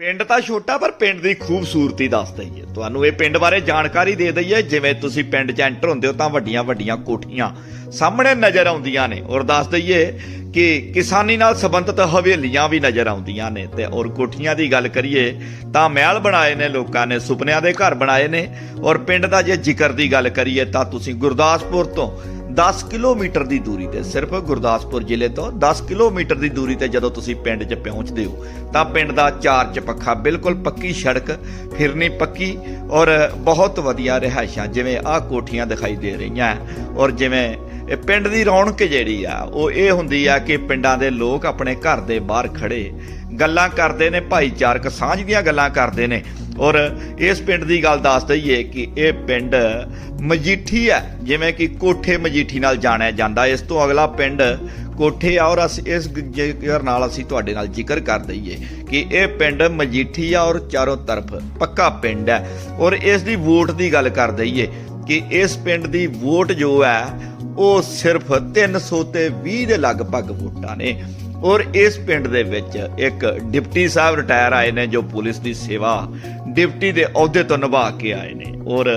ਪਿੰਡ ਤਾਂ ਛੋਟਾ, ਪਰ ਪਿੰਡ ਦੀ ਖੂਬਸੂਰਤੀ ਦੱਸ ਦਈਏ। ਤੁਹਾਨੂੰ ਇਹ ਪਿੰਡ ਬਾਰੇ ਜਾਣਕਾਰੀ ਦੇ ਦਈਏ। ਜਿਵੇਂ ਤੁਸੀਂ ਪਿੰਡ 'ਚ ਐਂਟਰ ਹੁੰਦੇ ਹੋ ਤਾਂ ਵੱਡੀਆਂ ਵੱਡੀਆਂ ਕੋਠੀਆਂ ਸਾਹਮਣੇ ਨਜ਼ਰ ਆਉਂਦੀਆਂ ਨੇ। ਔਰ ਦੱਸ ਦਈਏ ਕਿ ਕਿਸਾਨੀ ਨਾਲ ਸੰਬੰਧਿਤ ਹਵੇਲੀਆਂ ਵੀ ਨਜ਼ਰ ਆਉਂਦੀਆਂ ਨੇ। ਤੇ ਔਰ ਕੋਠੀਆਂ ਦੀ ਗੱਲ ਕਰੀਏ ਤਾਂ ਮਹਿਲ ਬਣਾਏ ਨੇ ਲੋਕਾਂ ਨੇ, ਸੁਪਨਿਆਂ ਦੇ ਘਰ ਬਣਾਏ ਨੇ। ਔਰ ਪਿੰਡ ਦਾ ਜੇ ਜ਼ਿਕਰ ਦੀ ਗੱਲ ਕਰੀਏ ਤਾਂ ਤੁਸੀਂ ਗੁਰਦਾਸਪੁਰ ਤੋਂ 10 ਕਿਲੋਮੀਟਰ ਦੀ ਦੂਰੀ ਤੇ, ਸਿਰਫ ਗੁਰਦਾਸਪੁਰ ਜ਼ਿਲ੍ਹੇ ਤੋਂ 10 ਕਿਲੋਮੀਟਰ ਦੀ ਦੂਰੀ ਤੇ ਜਦੋਂ ਤੁਸੀਂ ਪਿੰਡ 'ਚ ਪਹੁੰਚਦੇ ਹੋ, ਤਾਂ ਪਿੰਡ ਦਾ ਚਾਰ ਚਪੱਖਾ ਬਿਲਕੁਲ ਪੱਕੀ ਸੜਕ, ਫਿਰਨੀ ਪੱਕੀ ਔਰ ਬਹੁਤ ਵਧੀਆ ਰਿਹਾਇਸ਼ਾਂ, ਜਿਵੇਂ ਆਹ ਕੋਠੀਆਂ ਦਿਖਾਈ ਦੇ ਰਹੀਆਂ ਔਰ ਜਿਵੇਂ ਇਹ ਪਿੰਡ ਦੀ ਰੌਣਕ ਜਿਹੜੀ ਆ, ਉਹ ਇਹ ਹੁੰਦੀ ਆ ਕਿ ਪਿੰਡਾਂ ਦੇ ਲੋਕ ਆਪਣੇ ਘਰ ਦੇ ਬਾਹਰ ਖੜੇ ਗੱਲਾਂ ਕਰਦੇ ਨੇ, ਭਾਈਚਾਰਕ ਸਾਂਝ ਦੀਆਂ ਗੱਲਾਂ ਕਰਦੇ ਨੇ। ਔਰ ਇਸ ਪਿੰਡ ਦੀ ਗੱਲ ਦੱਸ ਦਈਏ ਕਿ ਇਹ ਪਿੰਡ ਮਜੀਠੀ ਹੈ ਜਿਵੇਂ ਕਿ ਕੋਠੇ ਮਜੀਠੀ ਨਾਲ ਜਾਣਿਆ ਜਾਂਦਾ। ਇਸ ਤੋਂ ਅਗਲਾ ਪਿੰਡ ਕੋਠੇ ਆ, ਔਰ ਅਸੀਂ ਇਸ ਜ਼ਿਕਰ ਨਾਲ ਅਸੀਂ ਤੁਹਾਡੇ ਨਾਲ ਜ਼ਿਕਰ ਕਰ ਦਈਏ ਕਿ ਇਹ ਪਿੰਡ ਮਜੀਠੀ ਆ, ਔਰ ਚਾਰੋਂ ਤਰਫ ਪੱਕਾ ਪਿੰਡ ਹੈ ਔਰ ਇਸ ਦੀ ਵੋਟ ਦੀ ਗੱਲ ਕਰ ਦਈਏ ਕਿ ਇਸ ਪਿੰਡ ਦੀ ਵੋਟ ਜੋ ਹੈ ਉਹ ਸਿਰਫ 300 ਤੇ 20 ਦੇ ਲਗਭਗ ਵੋਟਾਂ ਨੇ। ਔਰ ਇਸ ਪਿੰਡ ਦੇ ਵਿੱਚ ਇੱਕ ਡਿਪਟੀ ਸਾਹਿਬ ਰਿਟਾਇਰ ਆਏ ਨੇ ਜੋ ਪੁਲਿਸ ਦੀ ਸੇਵਾ ਡਿਪਟੀ ਦੇ ਅਹੁਦੇ ਤੋਂ ਨਿਭਾ ਕੇ ਆਏ ਨੇ। ਔਰ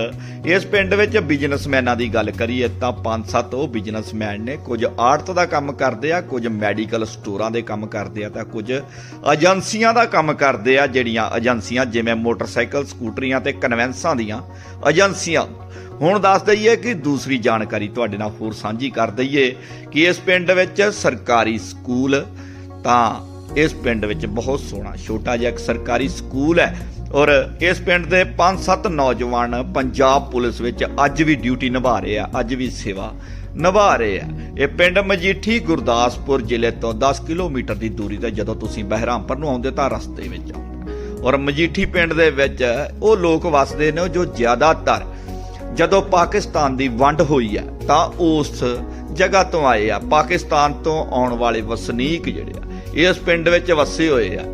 ਇਸ ਪਿੰਡ ਵਿੱਚ ਬਿਜ਼ਨਸਮੈਨਾਂ ਦੀ ਗੱਲ ਕਰੀਏ ਤਾਂ ਪੰਜ ਸੱਤ ਉਹ ਬਿਜ਼ਨਸਮੈਨ ਨੇ। ਕੁਝ ਆੜਤ ਦਾ ਕੰਮ ਕਰਦੇ ਆ, ਕੁਝ ਮੈਡੀਕਲ ਸਟੋਰਾਂ ਦੇ ਕੰਮ ਕਰਦੇ ਆ ਤਾਂ ਕੁਝ ਏਜੰਸੀਆਂ ਦਾ ਕੰਮ ਕਰਦੇ ਆ, ਜਿਹੜੀਆਂ ਏਜੰਸੀਆਂ ਜਿਵੇਂ ਮੋਟਰਸਾਈਕਲ, ਸਕੂਟਰੀਆਂ ਤੇ ਕਨਵੈਂਸਾਂ ਦੀਆਂ ਏਜੰਸੀਆਂ। ਹੁਣ ਦੱਸ ਦਈਏ ਕਿ ਦੂਸਰੀ ਜਾਣਕਾਰੀ ਤੁਹਾਡੇ ਨਾਲ ਹੋਰ ਸਾਂਝੀ ਕਰ ਦਈਏ ਕਿ ਇਸ ਪਿੰਡ ਵਿੱਚ ਸਰਕਾਰੀ ਸਕੂਲ ਤਾਂ ਇਸ ਪਿੰਡ ਵਿੱਚ ਬਹੁਤ ਸੋਹਣਾ, ਛੋਟਾ ਜਿਹਾ ਇੱਕ ਸਰਕਾਰੀ ਸਕੂਲ ਹੈ। ਔਰ ਇਸ ਪਿੰਡ ਦੇ 5-7 ਨੌਜਵਾਨ ਪੰਜਾਬ ਪੁਲਿਸ ਵਿੱਚ ਅੱਜ ਵੀ ਡਿਊਟੀ ਨਿਭਾ ਰਹੇ ਆ, ਅੱਜ ਵੀ ਸੇਵਾ ਨਿਭਾ ਰਹੇ ਆ। ਇਹ ਪਿੰਡ ਮਜੀਠੀ ਗੁਰਦਾਸਪੁਰ ਜ਼ਿਲ੍ਹੇ ਤੋਂ 10 ਕਿਲੋਮੀਟਰ ਦੀ ਦੂਰੀ ਤੇ ਜਦੋਂ ਤੁਸੀਂ ਬਹਿਰਾਮਪੁਰ ਨੂੰ ਆਉਂਦੇ ਤਾਂ ਰਸਤੇ ਵਿੱਚ ਆਉਂਦੇ ਔਰ ਮਜੀਠੀ ਪਿੰਡ ਦੇ ਵਿੱਚ ਉਹ ਲੋਕ ਵਸਦੇ ਨੇ ਜੋ ਜ਼ਿਆਦਾਤਰ ਜਦੋਂ ਪਾਕਿਸਤਾਨ ਦੀ ਵੰਡ ਹੋਈ ਹੈ ਤਾਂ ਉਸ ਜਗ੍ਹਾ ਤੋਂ ਆਏ ਆ। ਪਾਕਿਸਤਾਨ ਤੋਂ ਆਉਣ ਵਾਲੇ ਵਸਨੀਕ ਜਿਹੜੇ ਆ, ਇਸ ਪਿੰਡ ਵਿੱਚ ਵਸੇ ਹੋਏ ਆ।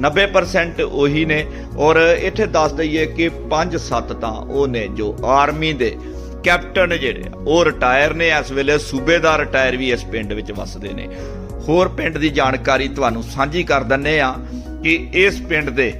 90% ਉਹੀ ਨੇ। ਔਰ ਇੱਥੇ ਦੱਸ ਦਈਏ ਕਿ 5-7 ਤਾਂ ਉਹ ਨੇ ਜੋ ਆਰਮੀ ਦੇ ਕੈਪਟਨ ਜਿਹੜੇ ਉਹ ਰਿਟਾਇਰ ਨੇ। ਇਸ ਵੇਲੇ ਸੂਬੇਦਾਰ ਰਿਟਾਇਰ ਵੀ ਇਸ ਪਿੰਡ ਵਿੱਚ ਵਸਦੇ ਨੇ। ਹੋਰ ਪਿੰਡ ਦੀ ਜਾਣਕਾਰੀ ਤੁਹਾਨੂੰ ਸਾਂਝੀ ਕਰ ਦਿੰਨੇ ਆ ਕਿ ਇਸ ਪਿੰਡ ਦੇ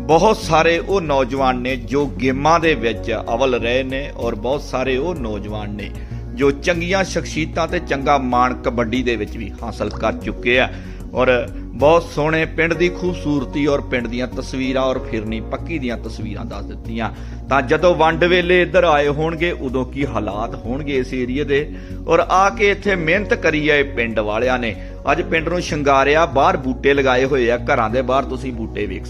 ਬਹੁਤ ਸਾਰੇ ਉਹ ਨੌਜਵਾਨ ਨੇ ਜੋ ਗੇਮਾਂ ਦੇ ਵਿੱਚ ਅਵਲ ਰਹੇ ਨੇ ਔਰ ਬਹੁਤ ਸਾਰੇ ਉਹ ਨੌਜਵਾਨ ਨੇ ਜੋ ਚੰਗੀਆਂ ਸ਼ਖਸੀਅਤਾਂ ਤੇ ਚੰਗਾ ਮਾਣ ਕਬੱਡੀ ਦੇ ਵਿੱਚ ਵੀ ਹਾਸਲ ਕਰ ਚੁੱਕੇ ਆ। ਔਰ ਬਹੁਤ ਸੋਹਣੇ ਪਿੰਡ ਦੀ ਖੂਬਸੂਰਤੀ ਔਰ ਪਿੰਡ ਦੀਆਂ ਤਸਵੀਰਾਂ ਔਰ ਫਿਰਨੀ ਪੱਕੀ ਦੀਆਂ ਤਸਵੀਰਾਂ ਦੱਸ ਦਿੱਤੀਆਂ। ਤਾਂ ਜਦੋਂ ਵੰਡ ਵੇਲੇ ਇੱਧਰ ਆਏ ਹੋਣਗੇ, ਉਦੋਂ ਕੀ ਹਾਲਾਤ ਹੋਣਗੇ ਇਸ ਏਰੀਏ ਦੇ? ਔਰ ਆ ਕੇ ਇੱਥੇ ਮਿਹਨਤ ਕਰੀ ਆ ਪਿੰਡ ਵਾਲਿਆਂ ਨੇ। ਅੱਜ ਪਿੰਡ ਨੂੰ ਸ਼ਿੰਗਾਰਿਆ, ਬਾਹਰ ਬੂਟੇ ਲਗਾਏ ਹੋਏ ਆ, ਘਰਾਂ ਦੇ ਬਾਹਰ ਤੁਸੀਂ ਬੂਟੇ ਵੇਖ